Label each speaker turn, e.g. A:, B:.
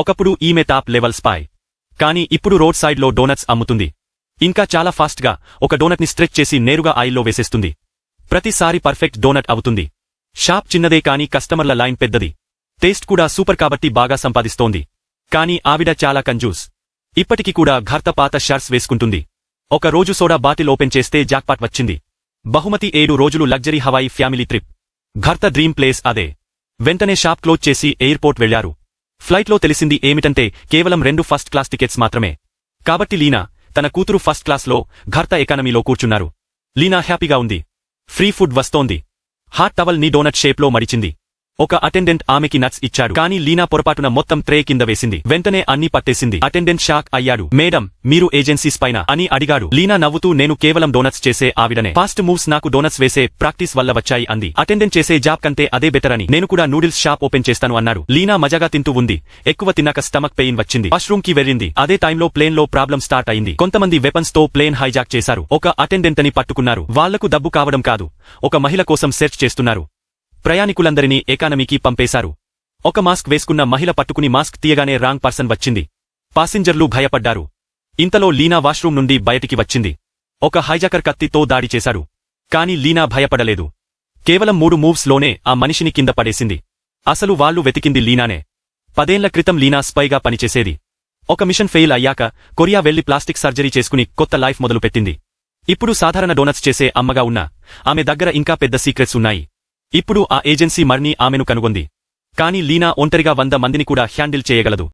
A: ఒకప్పుడు ఈమె top level spy. కానీ ఇప్పుడు రోడ్ సైడ్లో డోనట్స్ అమ్ముతుంది. ఇంకా చాలా ఫాస్ట్గా ఒక డోనట్ని స్ట్రెచ్ చేసి నేరుగా ఆయిల్లో వేసేస్తుంది. ప్రతిసారి పర్ఫెక్ట్ డోనట్ అవుతుంది. షాప్ చిన్నదే కానీ కస్టమర్ల లైన్ పెద్దది. టేస్ట్ కూడా సూపర్ కాబట్టి బాగా సంపాదిస్తోంది. కానీ ఆవిడ చాలా కంజూస్. ఇప్పటికి కూడా ఘర్తపాత షర్ట్స్ వేసుకుంటుంది. ఒక రోజు సోడా బాటిల్ ఓపెన్ చేస్తే జాక్పాట్ వచ్చింది. బహుమతి ఏడు రోజులు లగ్జరీ హవాయి ఫ్యామిలీ ట్రిప్. ఘర్త డ్రీమ్ ప్లేస్ అదే. వెంటనే షాప్ క్లోజ్ చేసి ఎయిర్పోర్ట్ వెళ్ళారు ఫ్లైట్లో తెలిసింది ఏమిటంటే కేవలం రెండు ఫస్ట్ క్లాస్ టికెట్స్ మాత్రమే. కాబట్టి లీనా తన కూతురు ఫస్ట్ క్లాస్లో ఘర్త ఎకానమీలో కూర్చున్నారు. లీనా హ్యాపీగా ఉంది. ఫ్రీ ఫుడ్ వస్తోంది. హాట్ టవల్ని డోనట్ షేప్లో మడిచింది ఒక అటెండెంట్ ఆమెకి నట్స్ ఇచ్చాడు. కానీ లీనా పొరపాటున మొత్తం ట్రే కింద వేసింది. వెంటనే అన్ని పట్టేసింది. అటెండెంట్ షాక్ అయ్యాడు. మేడం మీరు ఏజెన్సీస్ పైన అని అడిగాడు. లీనా నవ్వుతూ నేను కేవలం డోనట్స్ చేసే ఆవిడనే. ఫాస్ట్ మూవ్స్ నాకు డోనట్స్ వేసే ప్రాక్టీస్ వల్ల వచ్చాయి అంది. అటెండెంట్ చేసే జాబ్ కంటే అదే బెటర్ అని. నేను కూడా నూడిల్స్ షాప్ ఓపెన్ చేస్తాను అన్నాడు. లీనా మజాగా తింటూ ఉంది. ఎక్కువ తిన్నాక స్టమక్ పెయిన్ వచ్చింది. వాష్రూమ్కి వెళ్ళింది. అదే టైంలో ప్లేన్లో ప్రాబ్లం స్టార్ట్ అయింది. కొంతమంది వెపన్స్తో ప్లేన్ హైజాక్ చేశారు. ఒక అటెండెంట్ని పట్టుకున్నారు. వాళ్ళకు డబ్బు కావడం కాదు. ఒక మహిళ కోసం సెర్చ్ చేస్తున్నారు. ప్రయాణికులందరినీ ఎకానమీకి పంపేశారు. ఒక మాస్క్ వేసుకున్న మహిళ పట్టుకుని మాస్క్ తీయగానే రాంగ్ పర్సన్ వచ్చింది. పాసింజర్లు భయపడ్డారు. ఇంతలో లీనా వాష్రూమ్ నుండి బయటికి వచ్చింది. ఒక హైజాకర్ కత్తితో దాడి చేశారు కాని లీనా భయపడలేదు. కేవలం మూడు మూవ్స్లోనే ఆ మనిషిని కింద పడేసింది. అసలు వాళ్ళు వెతికింది లీనానే. పదేళ్ళ క్రితం లీనా స్పైగా పనిచేసేది. ఒక మిషన్ ఫెయిల్ అయ్యాక కొరియా వెళ్ళి ప్లాస్టిక్ సర్జరీ చేసుకుని కొత్త లైఫ్ మొదలుపెట్టింది. ఇప్పుడు సాధారణ డోనట్స్ చేసే అమ్మగా ఉన్నా ఆమె దగ్గర ఇంకా పెద్ద సీక్రెట్స్ ఉన్నాయి. ఇప్పుడు ఆ ఏజెన్సీ మర్ని ఆమెను కనుగొంది. కాని లీనా ఒంటరిగా వంద మందిని కూడా హ్యాండిల్ చేయగలదు.